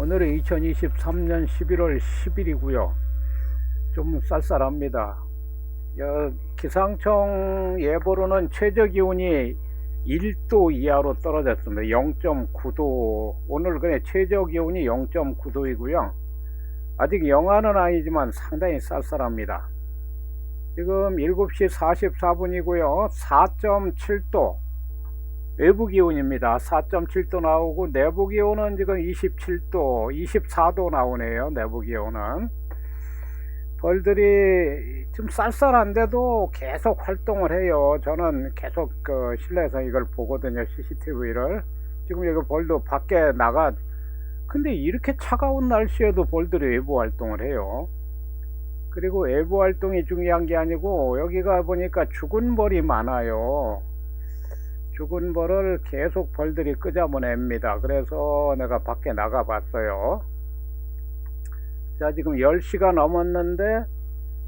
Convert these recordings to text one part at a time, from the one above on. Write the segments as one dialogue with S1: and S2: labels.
S1: 오늘은 2023년 11월 10일이고요. 좀 쌀쌀합니다. 여, 기상청 예보로는 최저 기온이 1도 이하로 떨어졌습니다. 0.9도. 오늘 그냥 최저 기온이 0.9도이고요. 아직 영하는 아니지만 상당히 쌀쌀합니다. 지금 7시 44분이고요. 4.7도. 외부 기온입니다. 4.7도 나오고 내부 기온은 지금 27도, 24도 나오네요. 내부 기온은. 벌들이 좀 쌀쌀한데도 계속 활동을 해요. 저는 계속 그 실내에서 이걸 보거든요. CCTV를. 지금 여기 벌도 밖에 나가 근데 이렇게 차가운 날씨에도 벌들이 외부 활동을 해요. 그리고 외부 활동이 중요한 게 아니고 여기가 보니까 죽은 벌이 많아요. 죽은 벌을 계속 벌들이 끄잡아냅니다. 그래서 내가 밖에 나가 봤어요. 자, 지금 10시가 넘었는데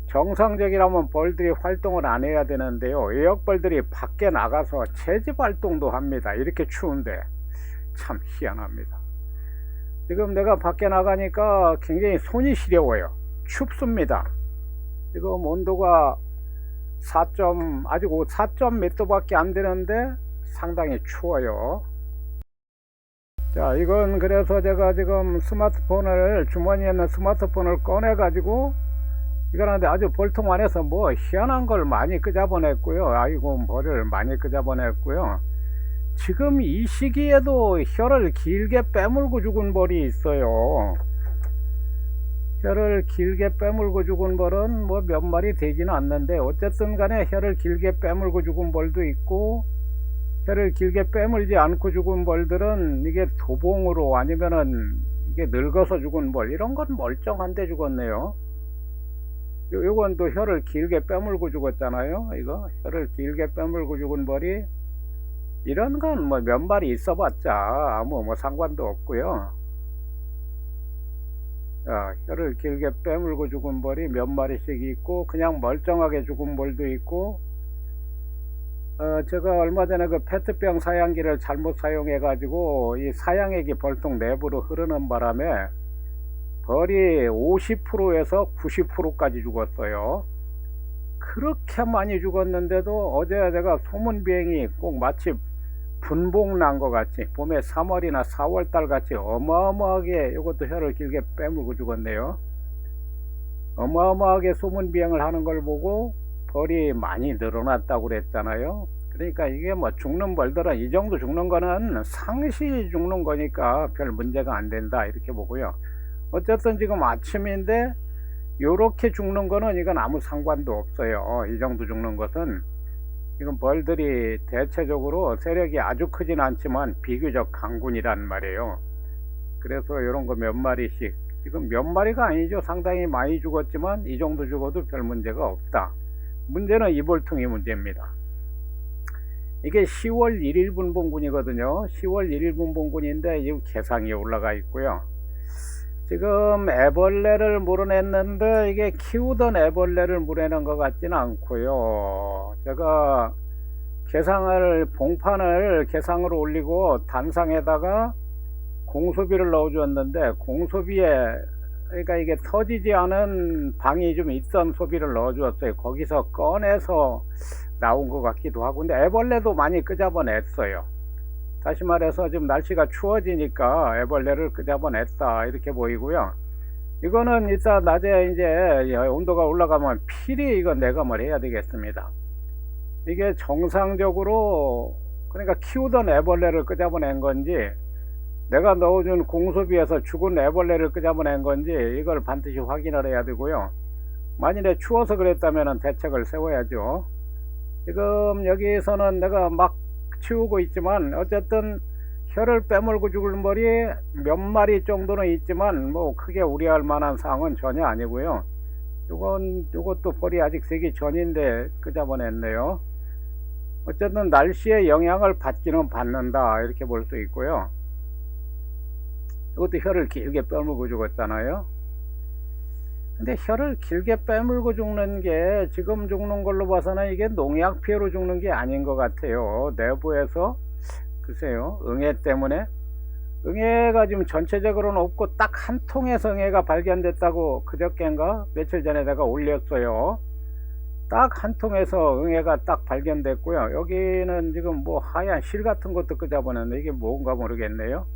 S1: 정상적이라면 벌들이 활동을 안 해야 되는데요. 애역벌들이 밖에 나가서 채집 활동도 합니다. 이렇게 추운데 참 희한합니다. 지금 내가 밖에 나가니까 굉장히 손이 시려워요. 춥습니다. 지금 온도가 4. 아직 4. 몇 도밖에 안 되는데 상당히 추워요. 자, 이건 그래서 제가 지금 스마트폰을 주머니에 있는 스마트폰을 꺼내 가지고 하는데 아주 볼통 안에서 뭐 희한한 걸 많이 끄잡아냈고요. 아이고 벌을 많이 끄잡아냈고요. 지금 이 시기에도 혀를 길게 빼물고 죽은 벌이 있어요. 혀를 길게 빼물고 죽은 벌은 뭐 몇 마리 되지는 않는데 어쨌든 간에 혀를 길게 빼물고 죽은 벌도 있고 혀를 길게 빼물지 않고 죽은 벌들은 이게 도봉으로 아니면은 이게 늙어서 죽은 벌 이런 건 멀쩡한데 죽었네요. 요, 요건 또 혀를 길게 빼물고 죽었잖아요. 이거 혀를 길게 빼물고 죽은 벌이 이런 건 뭐 몇 마리 있어봤자 아무 뭐 상관도 없고요. 자, 혀를 길게 빼물고 죽은 벌이 몇 마리씩 있고 그냥 멀쩡하게 죽은 벌도 있고 어, 제가 얼마 전에 그 페트병 사양기를 잘못 사용해 가지고 이 사양액이 벌통 내부로 흐르는 바람에 벌이 50%에서 90%까지 죽었어요. 그렇게 많이 죽었는데도 어제 제가 소문 비행이 꼭 마치 분봉 난 것 같이 봄에 3월이나 4월 달 같이 어마어마하게 이것도 혀를 길게 빼물고 죽었네요. 어마어마하게 소문 비행을 하는 걸 보고 벌이 많이 늘어났다고 그랬잖아요. 그러니까 이게 뭐 죽는 벌들은 이 정도 죽는 거는 상시 죽는 거니까 별 문제가 안 된다 이렇게 보고요. 어쨌든 지금 아침인데 요렇게 죽는 거는 이건 아무 상관도 없어요. 이 정도 죽는 것은 지금 벌들이 대체적으로 세력이 아주 크진 않지만 비교적 강군이란 말이에요. 그래서 이런 거 몇 마리씩 지금 몇 마리가 아니죠. 상당히 많이 죽었지만 이 정도 죽어도 별 문제가 없다. 문제는 이볼통이 문제입니다. 이게 10월 1일 분봉군이거든요. 10월 1일 분봉군인데 지금 개상이 올라가 있고요. 지금 애벌레를 물어냈는데 이게 키우던 애벌레를 물어낸 것 같지는 않고요. 제가 개상을 봉판을 개상으로 올리고 단상에다가 공소비를 넣어주었는데 공소비에 그러니까 이게 터지지 않은 방이 좀 있던 소비를 넣어주었어요. 거기서 꺼내서 나온 것 같기도 하고 근데 애벌레도 많이 끄잡아냈어요. 다시 말해서 지금 날씨가 추워지니까 애벌레를 끄잡아냈다 이렇게 보이고요. 이거는 일단 낮에 이제 온도가 올라가면 필히 이거 내감을 해야 되겠습니다. 이게 정상적으로 그러니까 키우던 애벌레를 끄잡아낸 건지 내가 넣어준 공소비에서 죽은 애벌레를 끄잡아낸 건지 이걸 반드시 확인을 해야 되고요. 만일에 추워서 그랬다면 대책을 세워야죠. 지금 여기서는 내가 막 치우고 있지만 어쨌든 혀를 빼물고 죽을 벌이 몇 마리 정도는 있지만 뭐 크게 우려할 만한 상황은 전혀 아니고요. 이건 이것도 벌이 아직 세기 전인데 끄잡아냈네요. 어쨌든 날씨의 영향을 받기는 받는다 이렇게 볼 수 있고요. 이것도 혀를 길게 빼물고 죽었잖아요. 근데 혀를 길게 빼물고 죽는 게 지금 죽는 걸로 봐서는 이게 농약 피해로 죽는 게 아닌 것 같아요. 내부에서 글쎄요 응애 때문에 응애가 지금 전체적으로는 없고 딱 한 통에서 응애가 발견됐다고 그저께인가 며칠 전에 내가 올렸어요. 딱 한 통에서 응애가 딱 발견됐고요. 여기는 지금 뭐 하얀 실 같은 것도 끄잡아냈는데 이게 뭔가 모르겠네요.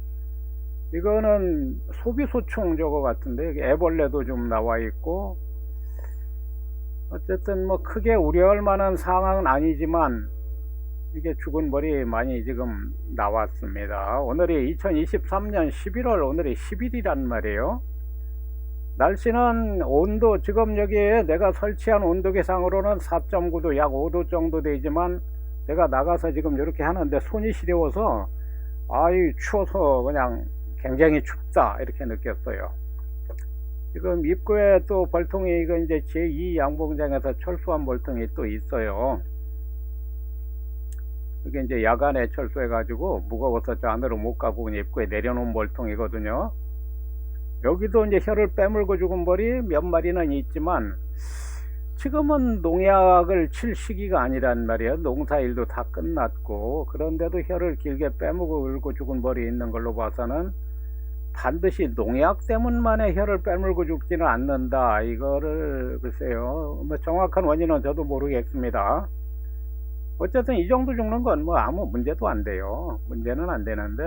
S1: 이거는 소비소충 저거 같은데 애벌레도 좀 나와 있고 어쨌든 뭐 크게 우려할 만한 상황은 아니지만 이게 죽은 벌이 많이 지금 나왔습니다. 오늘이 2023년 11월 오늘이 10일이란 말이에요. 날씨는 온도 지금 여기에 내가 설치한 온도 계상으로는 4.9도 약 5도 정도 되지만 제가 나가서 지금 이렇게 하는데 손이 시려워서 아이 추워서 그냥 굉장히 춥다 이렇게 느꼈어요. 지금 입구에 또 벌통이 이거 이제 제2 양봉장에서 철수한 벌통이 또 있어요. 이게 이제 야간에 철수해가지고 무거워서 저 안으로 못 가고 그냥 입구에 내려놓은 벌통이거든요. 여기도 이제 혀를 빼물고 죽은 벌이 몇 마리는 있지만 지금은 농약을 칠 시기가 아니란 말이에요. 농사일도 다 끝났고 그런데도 혀를 길게 빼물고 죽은 벌이 있는 걸로 봐서는 반드시 농약 때문만에 혀를 빼물고 죽지는 않는다. 이거를 글쎄요. 뭐 정확한 원인은 저도 모르겠습니다. 어쨌든 이 정도 죽는 건 뭐 아무 문제도 안 돼요. 문제는 안 되는데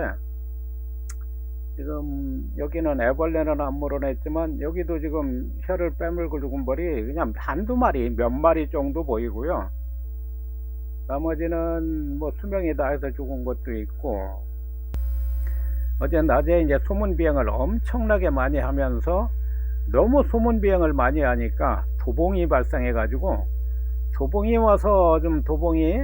S1: 지금 여기는 애벌레는 안 물어냈지만 여기도 지금 혀를 빼물고 죽은 벌이 그냥 한두 마리 몇 마리 정도 보이고요. 나머지는 뭐 수명이 다해서 죽은 것도 있고 어제 낮에 이제 소문 비행을 엄청나게 많이 하면서 너무 소문 비행을 많이 하니까 도봉이 발생해 가지고 도봉이 와서 좀 도봉이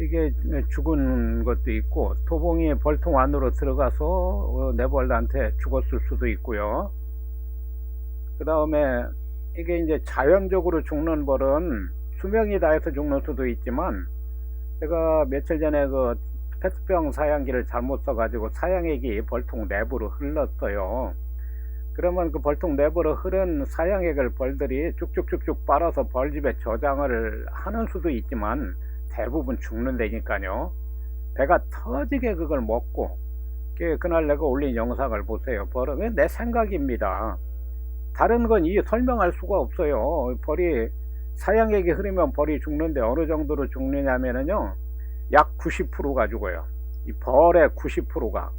S1: 이게 죽은 것도 있고 도봉이 벌통 안으로 들어가서 네벌한테 죽었을 수도 있고요. 그 다음에 이게 이제 자연적으로 죽는 벌은 수명이 다해서 죽는 수도 있지만 제가 며칠 전에 그 페트병 사양기를 잘못 써가지고 사양액이 벌통 내부로 흘렀어요. 그러면 그 벌통 내부로 흐른 사양액을 벌들이 쭉쭉쭉쭉 빨아서 벌집에 저장을 하는 수도 있지만 대부분 죽는다니까요. 배가 터지게 그걸 먹고 그- 그날 내가 올린 영상을 보세요. 벌은 내 생각입니다. 다른 건 이 설명할 수가 없어요. 벌이 사양액이 흐르면 벌이 죽는데 어느 정도로 죽느냐면은요. 약 90%가 죽어요. 이 벌의 90%가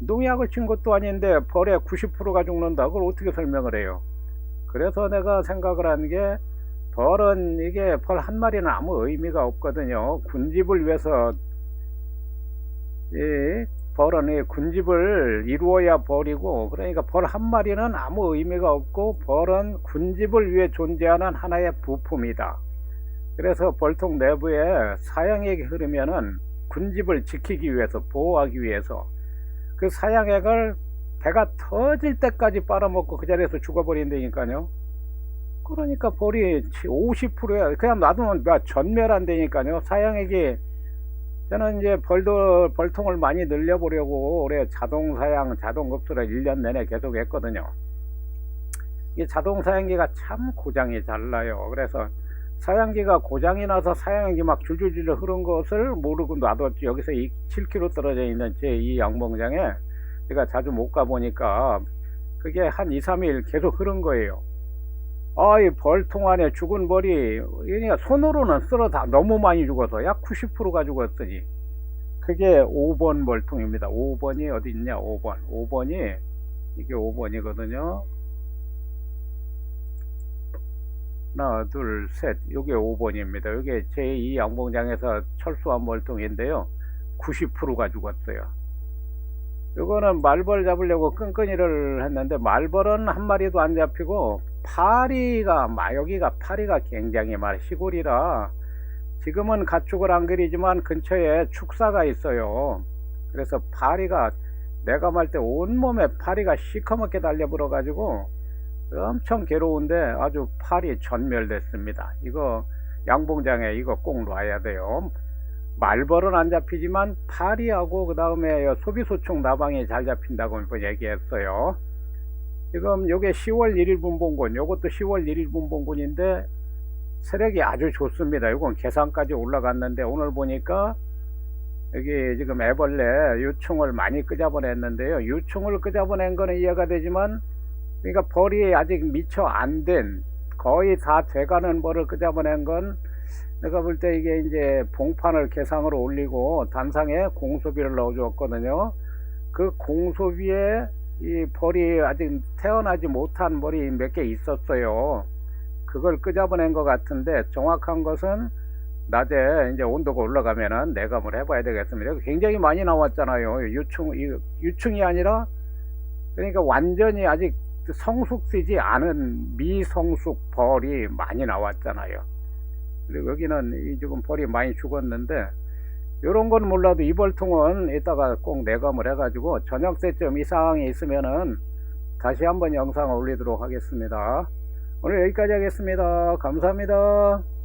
S1: 농약을 친 것도 아닌데 벌의 90%가 죽는다. 그걸 어떻게 설명을 해요? 그래서 내가 생각을 한 게 벌은 이게 벌 한 마리는 아무 의미가 없거든요. 군집을 위해서 이 벌은 이 군집을 이루어야 벌이고 그러니까 벌 한 마리는 아무 의미가 없고 벌은 군집을 위해 존재하는 하나의 부품이다. 그래서 벌통 내부에 사양액이 흐르면은 군집을 지키기 위해서 보호하기 위해서 그 사양액을 배가 터질 때까지 빨아먹고 그 자리에서 죽어버린다니까요. 그러니까 벌이 50%야. 그냥 놔두면 뭐 전멸한다니까요. 사양액이 저는 이제 벌도 벌통을 많이 늘려보려고 올해 자동 사양, 자동 급수를 1년 내내 계속 했거든요. 이 자동 사양기가 참 고장이 잘 나요. 그래서 사양기가 고장이 나서 사양액이 막 줄줄줄 흐른 것을 모르고 놔뒀지. 여기서 이 7km 떨어져 있는 제 이 양봉장에 제가 자주 못 가보니까 그게 한 2, 3일 계속 흐른 거예요. 아, 이 벌통 안에 죽은 벌이, 그러니까 손으로는 쓸어 다 너무 많이 죽어서 약 90%가 죽었더니, 그게 5번 벌통입니다. 5번이 어디 있냐, 5번. 5번이, 이게 5번이거든요. 하나, 둘, 셋. 요게 5번입니다. 요게 제2 양봉장에서 철수한 벌통인데요. 90%가 죽었어요. 요거는 말벌 잡으려고 끈끈이를 했는데 말벌은 한 마리도 안 잡히고 파리가 마 여기가 파리가 굉장히 많아 시골이라 지금은 가축을 안 그리지만 근처에 축사가 있어요. 그래서 파리가 내가 말 때 온몸에 파리가 시커멓게 달려들어 가지고 엄청 괴로운데 아주 파리 전멸됐습니다. 이거 양봉장에 이거 꼭 놔야 돼요. 말벌은 안 잡히지만 파리하고 그 다음에 소비소총 나방이 잘 잡힌다고 한번 얘기했어요. 지금 요게 10월 1일 분봉군, 요것도 10월 1일 분봉군인데 세력이 아주 좋습니다. 이건 계산까지 올라갔는데 오늘 보니까 여기 지금 애벌레 유충을 많이 끄잡아냈는데요. 유충을 끄잡아낸 거는 이해가 되지만 그러니까 벌이 아직 미처 안 된 거의 다 돼가는 벌을 끄잡아낸 건 내가 볼 때 이게 이제 봉판을 개상으로 올리고 단상에 공소비를 넣어주었거든요. 그 공소비에 이 벌이 아직 태어나지 못한 벌이 몇 개 있었어요. 그걸 끄잡아낸 것 같은데 정확한 것은 낮에 이제 온도가 올라가면은 내감을 해봐야 되겠습니다. 굉장히 많이 나왔잖아요. 유충, 이- 유충이 아니라 그러니까 완전히 아직 성숙되지 않은 미성숙 벌이 많이 나왔잖아요. 그리고 여기는 이 지금 벌이 많이 죽었는데 이런 건 몰라도 이 벌통은 이따가 꼭 내감을 해가지고 저녁 때쯤 이 상황이 있으면은 다시 한번 영상을 올리도록 하겠습니다. 오늘 여기까지 하겠습니다. 감사합니다.